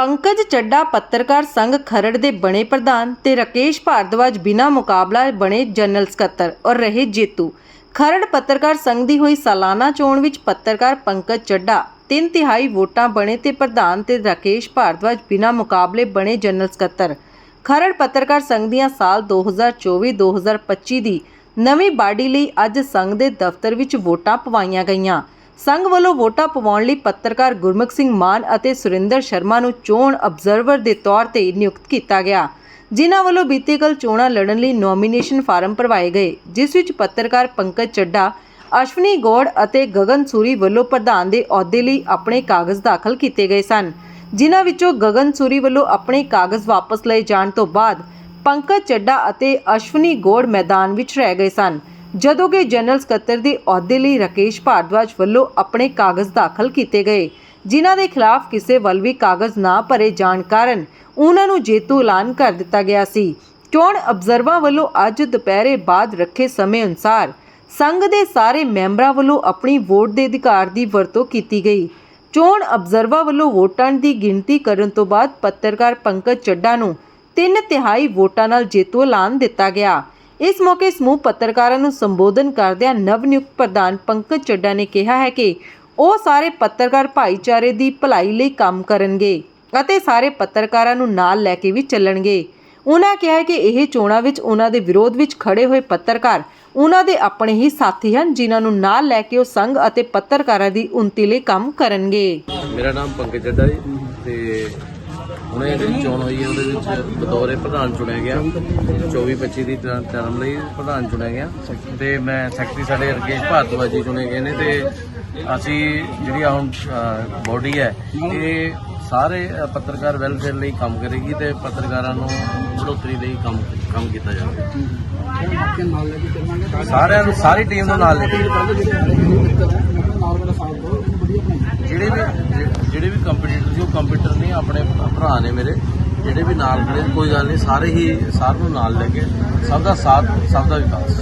ਪੰਕਜ ਚੱਡਾ ਪੱਤਰਕਾਰ ਸੰਘ ਖਰੜ ਦੇ ਬਣੇ ਪ੍ਰਧਾਨ ਤੇ ਰਾਕੇਸ਼ ਭਾਰਦਵਾਜ ਬਿਨਾ ਮੁਕਾਬਲਾ ਬਣੇ ਜਨਰਲ ਸਕੱਤਰ ਔਰ ਰਹੇ ਜੇਤੂ। ਖਰੜ ਪੱਤਰਕਾਰ ਸੰਘ ਦੀ ਹੋਈ ਸਾਲਾਨਾ ਚੋਣ ਵਿੱਚ ਪੱਤਰਕਾਰ ਪੰਕਜ ਚੱਡਾ, ਤਿੰਨ ਤਿਹਾਈ ਵੋਟਾਂ ਬਣੇ ਤੇ ਪ੍ਰਧਾਨ ਤੇ ਰਾਕੇਸ਼ ਭਾਰਦਵਾਜ ਬਿਨਾ ਮੁਕਾਬਲੇ ਬਣੇ ਜਨਰਲ ਸਕੱਤਰ। ਖਰੜ ਪੱਤਰਕਾਰ ਸੰਘ ਦੀਆਂ ਸਾਲ 2024-2025 ਦੀ ਨਵੀਂ ਬਾਡੀ ਲਈ ਅੱਜ ਸੰਘ ਦੇ ਦਫ਼ਤਰ ਵਿੱਚ ਵੋਟਾਂ ਪਵਾਈਆਂ ਗਈਆਂ। ਸੰਘ ਵੱਲੋਂ ਵੋਟਾਂ ਪਵਾਉਣ ਲਈ ਪੱਤਰਕਾਰ ਗੁਰਮੁਖ ਸਿੰਘ ਮਾਨ ਅਤੇ ਸੁਰਿੰਦਰ ਸ਼ਰਮਾ ਨੂੰ ਚੋਣ ਅਬਜ਼ਰਵਰ ਦੇ ਤੌਰ ਤੇ ਨਿਯੁਕਤ ਕੀਤਾ ਗਿਆ, ਜਿਨ੍ਹਾਂ ਵੱਲੋਂ ਬੀਤੇ ਕੱਲ ਚੋਣਾਂ ਲੜਨ ਲਈ ਨੋਮੀਨੇਸ਼ਨ ਫਾਰਮ ਭਰਵਾਏ ਗਏ, ਜਿਸ ਵਿੱਚ ਪੱਤਰਕਾਰ ਪੰਕਜ ਚੱਡਾ ਅਸ਼ਵਨੀ ਗੋੜ ਅਤੇ ਗਗਨ ਸੂਰੀ ਵੱਲੋਂ ਪ੍ਰਧਾਨ ਦੇ ਅਹੁਦੇ ਲਈ ਆਪਣੇ ਕਾਗਜ਼ ਦਾਖਲ ਕੀਤੇ ਗਏ ਸਨ, ਜਿਨ੍ਹਾਂ ਵਿੱਚੋਂ ਗਗਨ ਸੂਰੀ ਵੱਲੋਂ ਆਪਣੇ ਕਾਗਜ਼ ਵਾਪਸ ਲਏ ਜਾਣ ਤੋਂ ਬਾਅਦ ਪੰਕਜ ਚੱਡਾ ਅਤੇ ਅਸ਼ਵਨੀ ਗੋੜ ਮੈਦਾਨ ਵਿੱਚ ਰਹਿ ਗਏ ਸਨ। ਜਦੋਂ ਕਿ ਜਨਰਲ ਸਕੱਤਰ ਦੇ ਅਹੁਦੇ ਲਈ ਰਾਕੇਸ਼ ਭਾਰਦਵਾਜ ਵੱਲੋਂ ਆਪਣੇ ਕਾਗਜ਼ ਦਾਖਲ ਕੀਤੇ ਗਏ, ਜਿਨ੍ਹਾਂ ਦੇ ਖਿਲਾਫ ਕਿਸੇ ਵੱਲ ਵੀ ਕਾਗਜ਼ ਨਾ ਭਰੇ ਜਾਣ ਕਾਰਨ ਉਹਨਾਂ ਨੂੰ ਜੇਤੂ ਐਲਾਨ ਕਰ ਦਿੱਤਾ ਗਿਆ ਸੀ। ਚੋਣ ਅਬਜ਼ਰਵਾਂ ਵੱਲੋਂ ਅੱਜ ਦੁਪਹਿਰੇ ਬਾਅਦ ਰੱਖੇ ਸਮੇਂ ਅਨੁਸਾਰ ਸੰਘ ਦੇ ਸਾਰੇ ਮੈਂਬਰਾਂ ਵੱਲੋਂ ਆਪਣੀ ਵੋਟ ਦੇ ਅਧਿਕਾਰ ਦੀ ਵਰਤੋਂ ਕੀਤੀ ਗਈ। ਚੋਣ ਅਬਜ਼ਰਵਰਾਂ ਵੱਲੋਂ ਵੋਟਾਂ ਦੀ ਗਿਣਤੀ ਕਰਨ ਤੋਂ ਬਾਅਦ ਪੱਤਰਕਾਰ ਪੰਕਜ ਚੱਡਾ ਨੂੰ ਤਿੰਨ ਤਿਹਾਈ ਵੋਟਾਂ ਨਾਲ ਜੇਤੂ ਐਲਾਨ ਦਿੱਤਾ ਗਿਆ। ਇਸ ਮੌਕੇ ਸਮੂਹ ਪੱਤਰਕਾਰਾਂ ਨੂੰ ਸੰਬੋਧਨ ਕਰਦਿਆਂ ਨਵ-ਨਿਯੁਕਤ ਪ੍ਰਧਾਨ ਪੰਕਜ ਚੱਡਾ ਨੇ ਕਿਹਾ ਹੈ ਕਿ ਉਹ ਸਾਰੇ ਪੱਤਰਕਾਰ ਭਾਈਚਾਰੇ ਦੀ ਭਲਾਈ ਲਈ ਕੰਮ ਕਰਨਗੇ ਅਤੇ ਸਾਰੇ ਪੱਤਰਕਾਰਾਂ ਨੂੰ ਨਾਲ ਲੈ ਕੇ ਵੀ ਚੱਲਣਗੇ। ਉਹਨਾਂ ਕਿਹਾ ਕਿ ਇਹ ਚੋਣਾਂ ਵਿੱਚ ਉਹਨਾਂ ਦੇ ਵਿਰੋਧ ਵਿੱਚ ਖੜੇ ਹੋਏ ਪੱਤਰਕਾਰ ਉਹਨਾਂ ਦੇ ਆਪਣੇ ਹੀ ਸਾਥੀ ਹਨ, ਜਿਨ੍ਹਾਂ ਨੂੰ ਨਾਲ ਲੈ ਕੇ ਉਹ ਸੰਘ ਅਤੇ ਪੱਤਰਕਾਰਾਂ ਦੀ ਉਨਤੀ ਲਈ ਕੰਮ ਕਰਨਗੇ। ਮੇਰਾ ਨਾਮ ਪੰਕਜ ਚੱਡਾ ਜੀ ਤੇ ਹੁਣੇ ਜਿਹੜੀ ਚੋਣ ਹੋਈ ਹੈ, ਉਹਦੇ ਵਿੱਚ ਬਤੌਰੇ ਪ੍ਰਧਾਨ ਚੁਣਿਆ ਗਿਆ। 24 25 ਦੀ ਟਰ- ਟਰਮ ਲਈ ਪ੍ਰਧਾਨ ਚੁਣਿਆ ਗਿਆ। ਤੇ ਮੈਂ ਸੈਕਟਰੀ ਸਾਡੇ ਰਕੇਸ਼ ਭਾਰਤਵਾਜ ਜੀ ਚੁਣੇ ਗਏ ਨੇ ਤੇ ਅਸੀਂ ਜਿਹੜੀ ਆਹ ਹੁਣ ਬੋਡੀ ਹੈ, ਇਹ ਸਾਰੇ ਪੱਤਰਕਾਰ ਵੈਲਫੇਅਰ ਲਈ ਕੰਮ ਕਰੇਗੀ ਤੇ ਪੱਤਰਕਾਰਾਂ ਨੂੰ ਬੜੋਤਰੀ ਲਈ ਕੰਮ ਕੰਮ ਕੀਤਾ ਜਾਵੇਗਾ। ਸਾਰਿਆਂ ਨੂੰ ਸਾਰੀ ਟੀਮ ਨੂੰ ਨਾਲ ਲੈ ਕੇ। ਜਿਹੜੇ ਵੀ ਜਿ- ਜਿਹੜੇ ਵੀ ਕੰਪੀਟੀਟਰ ਸੀ ਉਹ ਕੰਪਿਊਟਰ ਨਹੀਂ ਆਪਣੇ ਭਰਾ ਨੇ ਮੇਰੇ, ਜਿਹੜੇ ਵੀ ਨਾਲ ਖੜੇ ਕੋਈ ਗੱਲ ਨਹੀਂ, ਸਾਰੇ ਹੀ ਸਾਰ ਨੂੰ ਨਾਲ ਲੈ ਕੇ ਸਭ ਦਾ ਸਾਥ, ਸਭ ਦਾ ਵਿਕਾਸ।